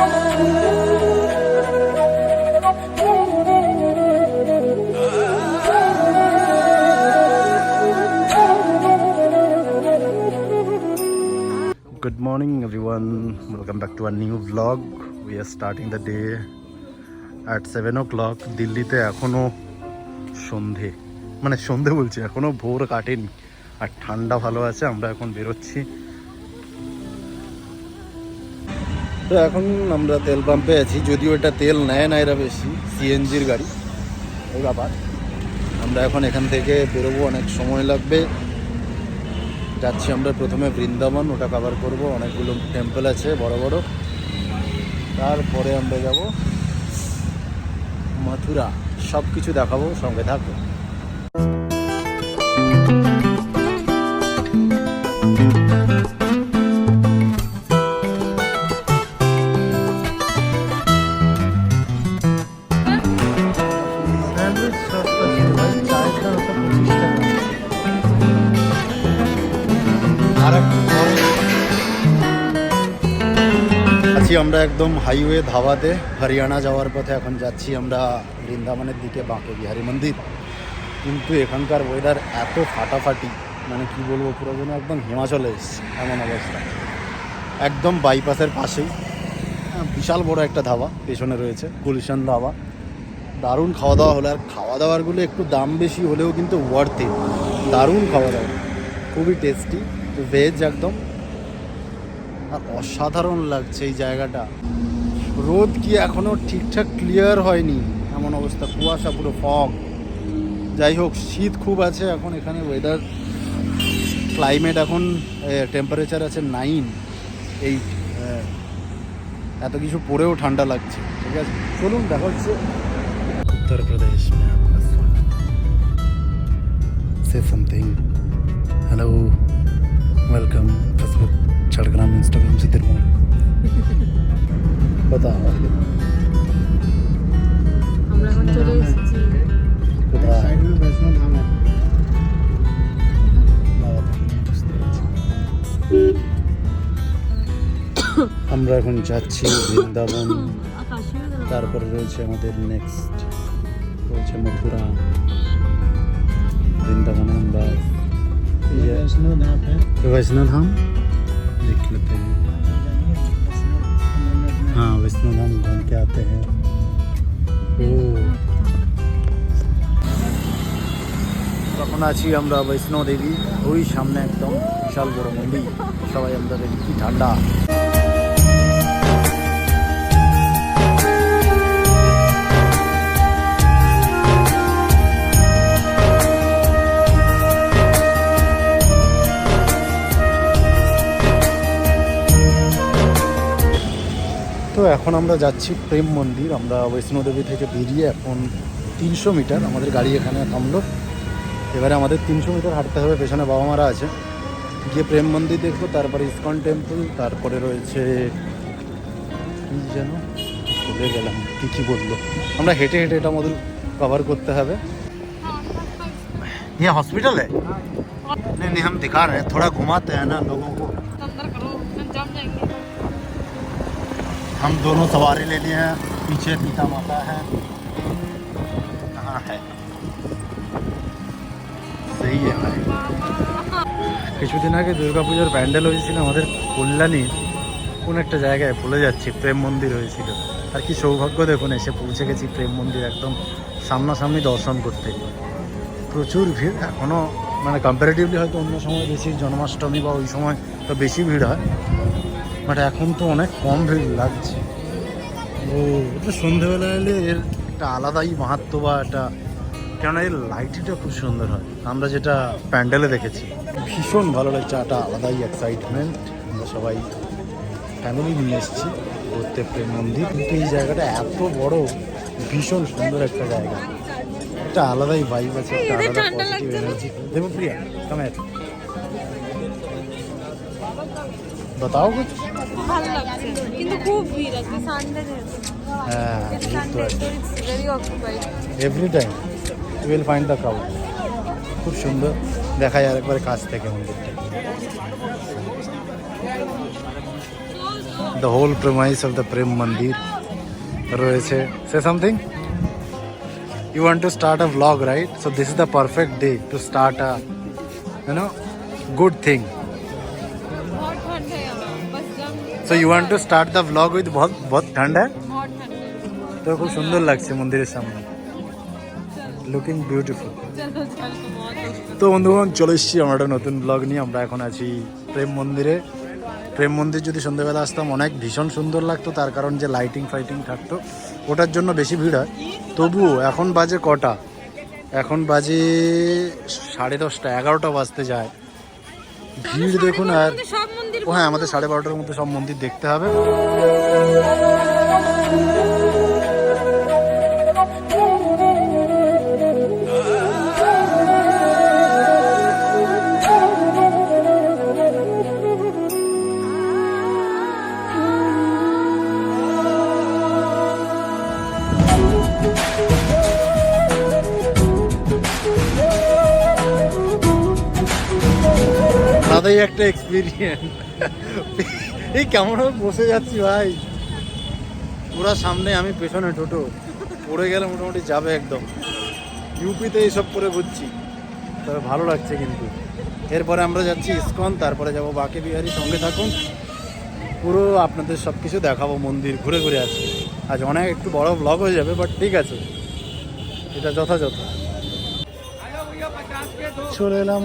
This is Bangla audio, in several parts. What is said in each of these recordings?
Good morning, everyone. Welcome back to a new vlog. We are starting the day at 7 o'clock. দিল্লিতে এখনও সন্ধে মানে সন্ধে বলছি এখনও ভোর কাটেনি আর ঠান্ডা ভালো আছে আমরা এখন বেরোচ্ছি তো এখন আমরা তেল পাম্পে আছি। যদিও এটা তেল নেয় না এরা বেশি, সিএনজির গাড়ি, এই ব্যাপার। আমরা এখন এখান থেকে বেরোবো, অনেক সময় লাগবে। যাচ্ছি আমরা প্রথমে বৃন্দাবন, ওটা কভার করব। অনেকগুলো টেম্পল আছে, বড় বড়। তারপরে আমরা যাব মথুরা। সব কিছু দেখাবো, সঙ্গে থাকব। আছি আমরা একদম হাইওয়ে ধাবাতে হরিয়ানা যাওয়ার পথে এখন যাচ্ছি আমরা বৃন্দাবনের দিকে বাঁকে বিহারি মন্দির। কিন্তু এখানকার ওয়েদার এত ফাটাফাটি মানে কি বলব পুরো যেন একদম হিমাচলে এমন অবস্থা। একদম বাইপাসের পাশেই হ্যাঁ, বিশাল বড় একটা ধাবা পেছনে রয়েছে গুলশান ধাবা। দারুণ খাওয়া দাওয়া হলো আর খাওয়া দাওয়ারগুলো একটু দাম বেশি হলেও কিন্তু ওয়ার্থে দারুণ খাওয়া দাওয়া খুবই টেস্টি ভেজ একদম। আর অসাধারণ লাগছে এই জায়গাটা। রোদ কি এখনও ঠিকঠাক ক্লিয়ার হয়নি? এমন অবস্থা কুয়াশা পুরো ফগ যাই হোক শীত খুব আছে এখন এখানে ওয়েদার ক্লাইমেট এখন টেম্পারেচার আছে নাইন এইট এত কিছু পরেও ঠান্ডা লাগছে ঠিক আছে? চলুন দেখা হচ্ছে। উত্তরপ্রদেশ সে something hello welcome Jhargram Instagram সিদ্ধের মোড় কোথাও আমরা এখন চলে এসেছি কোথায় আমরা এখন যাচ্ছি বৃন্দাবন তারপরে রয়েছে আমাদের নেক্সট রয়েছে মথুরা বৃন্দাবনে আমরা ये वैष्णो धाम তখন আছি আমরা বৈষ্ণো দেবী? ওই সামনে একদম বিশাল বড় মন্দির। সবাই আমরা দেখি কি ঠান্ডা। তো এখন আমরা যাচ্ছি প্রেম মন্দির। আমরা বৈষ্ণোদেবী থেকে বেরিয়ে এখন তিনশো মিটার আমাদের গাড়ি এখানে থামলো। এবারে আমাদের তিনশো মিটার হাঁটতে হবে পেছনে বাবা মারা আছে গিয়ে প্রেম মন্দির দেখবো তারপরে ইসকন টেম্পল তারপরে রয়েছে কি যেন ভুলে গেলাম কি কি বললো আমরা হেঁটে হেঁটে এটা আমাদের কভার করতে হবে ये हॉस्पिटल है नहीं नहीं हम दिखा रहे हैं थोड़ा घुमाते हैं ना लोगों को अंदर करो जम जाएंगे हम दोनों सवारी ले लिए हैं पीछे पिता माता है कहाँ है ইএমআই কিছুদিন আগে দুর্গাপুজোর প্যান্ডেল হয়েছিল আমাদের কল্যাণী। কোন একটা জায়গায় ভুলে যাচ্ছি, প্রেম মন্দির হয়েছিল। আর কি সৌভাগ্য দেখুন, এসে পৌঁছে গেছি প্রেম মন্দির একদম সামনাসামনি দর্শন করতে। প্রচুর ভিড় এখনও মানে কম্পারেটিভলি হয়তো অন্য সময় বেশি, জন্মাষ্টমী বা ওই সময় তো বেশি ভিড় হয়। বাট এখন তো অনেক কম ভিড় লাগছে। ও সন্ধেবেলা এলে এর একটা আলাদাই মাহাত্ম বা একটা কেননা এর লাইটিটা খুব সুন্দর হয় আমরা যেটা প্যান্ডেলে দেখেছি ভীষণ ভালো লাগছে একটা আলাদাই এক্সাইটমেন্ট আমরা সবাই ফ্যামিলি নিয়ে এসেছি ঘুরতে প্রেম মন্দির কিন্তু এই জায়গাটা এত বড় ভীষণ সুন্দর একটা জায়গা একটা আলাদাই ভাইব আছে একটা এদের আলাদা ঠান্ডা পজিটিভ লাগছে না? এনার্জি দেখো প্রিয়া কামের बताओ कुछ ভালো লাগছে you will find the crowd খুব সুন্দর দেখা যায় একবারে কাছ থেকে মন্দিরটা the whole premise of the Prem Mandir রয়েছে সে something you want to start a vlog right so this is the perfect day to start a you know good thing बहुत ठंड है यहाँ बस जम so you want to start the vlog with बहुत बहुत ठंड है बहुत ठंड है তো খুব সুন্দর লাগছে মন্দিরের সামনে লুকিং বিউটিফুল তো বন্ধুগণ চলে এসেছি আমরা একটা নতুন ব্লগ নিয়ে। আমরা এখন আছি প্রেম মন্দিরে। প্রেম মন্দির যদি সন্ধ্যেবেলা আসতাম অনেক ভীষণ সুন্দর লাগতো। তার কারণ যে লাইটিং ফাইটিং থাকতো। ওটার জন্য বেশি ভিড় হয়। তবুও এখন বাজে কটা? এখন বাজে সাড়ে দশটা এগারোটা বাজতে যায়। ভিড় দেখুন আর ও হ্যাঁ আমাদের সাড়ে বারোটার মধ্যে সব মন্দির দেখতে হবে। আলাদাই একটা এক্সপিরিয়েন্স এই কেমন বসে যাচ্ছি ভাই। পুরা সামনে আমি, পেছনে টোটো পড়ে গেলে মোটামুটি যাবে একদম। ইউপিতে এইসব করে ঘুরছি। তবে ভালো লাগছে কিন্তু। এরপরে আমরা যাচ্ছি ইসকন, তারপরে যাব বাকি বিহারি সঙ্গে থাকুন। পুরো আপনাদের সব কিছু দেখাবো মন্দির, ঘুরে ঘুরে আছি আজ অনেক একটু বড় ব্লগ হয়ে যাবে বাট ঠিক আছে। এটা যথাযথ। চলে এলাম।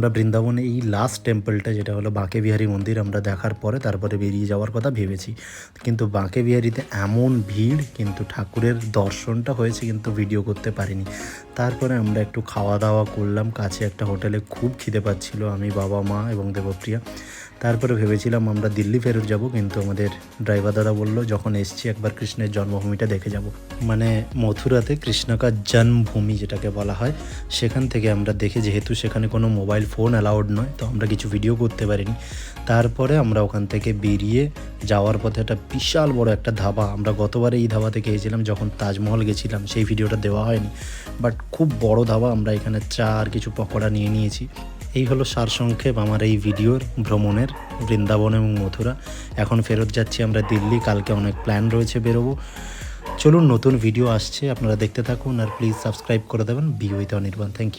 আমরা বৃন্দাবনে এই লাস্ট টেম্পলটা যেটা হলো বাঁকে বিহারী মন্দির, আমরা দেখার পরে তারপরে বেরিয়ে যাওয়ার কথা ভেবেছি। কিন্তু বাঁকে বিহারিতে এমন ভিড়, কিন্তু ঠাকুরের দর্শনটা হয়েছে, কিন্তু ভিডিও করতে পারিনি। তারপরে আমরা একটু খাওয়া দাওয়া করলাম, কাছে একটা হোটেলে খুব খিদে পাচ্ছিল, আমি বাবা মা এবং দেবপ্রিয়া। তারপরে ভেবেছিলাম আমরা দিল্লি ফেরত যাব, কিন্তু আমাদের ড্রাইভার দাদা বলল, যখন এসছি একবার কৃষ্ণের জন্মভূমিটা দেখে যাব। মানে মথুরাতে কৃষ্ণকার জন্মভূমি যেটাকে বলা হয়, সেখান থেকে আমরা দেখে, যেহেতু সেখানে কোনো মোবাইল ফোন অ্যালাউড নয়, তো আমরা কিছু ভিডিও করতে পারিনি। তারপরে আমরা ওখান থেকে বেরিয়ে যাওয়ার পথে একটা বিশাল বড় একটা ধাবা, আমরা গতবারে এই ধাবাতে খেয়েছিলাম, যখন তাজমহল গেছিলাম, সেই ভিডিওটা দেওয়া হয়নি। বাট খুব বড় ধাবা, আমরা এখানে চা আর কিছু পকোড়া নিয়ে নিয়েছি। এই হলো সারসংক্ষেপ আমার এই ভিডিওর ভ্রমণের বৃন্দাবন এবং মথুরা। এখন ফেরত যাচ্ছি আমরা দিল্লি, কালকে অনেক প্ল্যান রয়েছে বেরোবো। চলুন নতুন ভিডিও আসছে, আপনারা দেখতে থাকুন আর প্লিজ সাবস্ক্রাইব করে দেবেন। B Anirban thank you